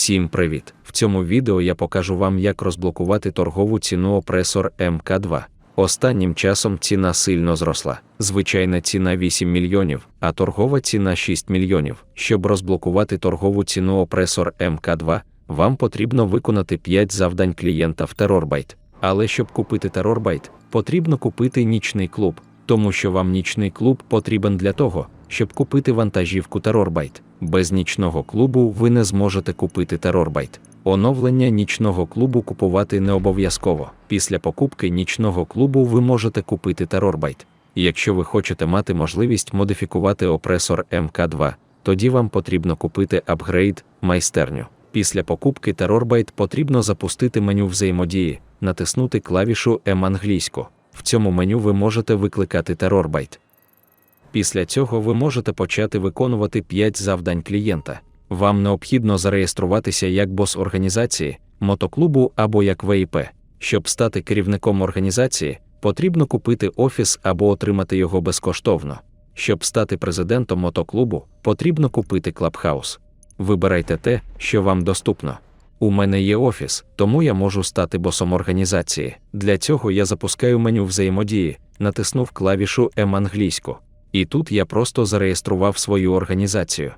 Всім привіт! В цьому відео я покажу вам, як розблокувати торгову ціну опресор МК2. Останнім часом ціна сильно зросла. Звичайна ціна 8 мільйонів, а торгова ціна 6 мільйонів. Щоб розблокувати торгову ціну опресор МК2, вам потрібно виконати 5 завдань клієнта в Terrorbyte. Але щоб купити Terrorbyte, потрібно купити нічний клуб, тому що вам нічний клуб потрібен для того, щоб купити вантажівку Terrorbyte. Без нічного клубу ви не зможете купити Terrorbyte. Оновлення нічного клубу купувати не обов'язково. Після покупки нічного клубу ви можете купити Terrorbyte. Якщо ви хочете мати можливість модифікувати опресор МК2, тоді вам потрібно купити апгрейд майстерню. Після покупки Terrorbyte потрібно запустити меню взаємодії, натиснути клавішу М англійську. В цьому меню ви можете викликати Terrorbyte. Після цього ви можете почати виконувати 5 завдань клієнта. Вам необхідно зареєструватися як бос організації, мотоклубу або як ВІП. Щоб стати керівником організації, потрібно купити офіс або отримати його безкоштовно. Щоб стати президентом мотоклубу, потрібно купити клабхаус. Вибирайте те, що вам доступно. У мене є офіс, тому я можу стати босом організації. Для цього я запускаю меню взаємодії, натиснув клавішу М англійську. І тут я просто зареєстрував свою організацію.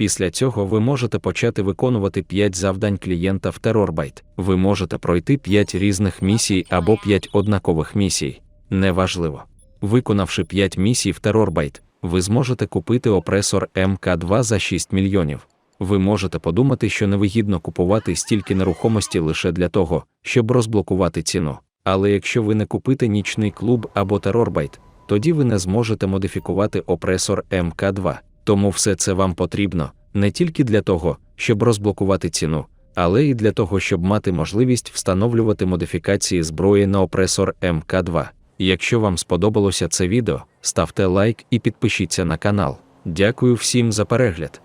Після цього ви можете почати виконувати 5 завдань клієнта в Terrorbyte. Ви можете пройти 5 різних місій або 5 однакових місій. Неважливо. Виконавши 5 місій в Terrorbyte, ви зможете купити опресор МК2 за 6 мільйонів. Ви можете подумати, що невигідно купувати стільки нерухомості лише для того, щоб розблокувати ціну. Але якщо ви не купите нічний клуб або Terrorbyte, тоді ви не зможете модифікувати опресор МК2. Тому все це вам потрібно не тільки для того, щоб розблокувати ціну, але й для того, щоб мати можливість встановлювати модифікації зброї на опресор МК2. Якщо вам сподобалося це відео, ставте лайк і підпишіться на канал. Дякую всім за перегляд.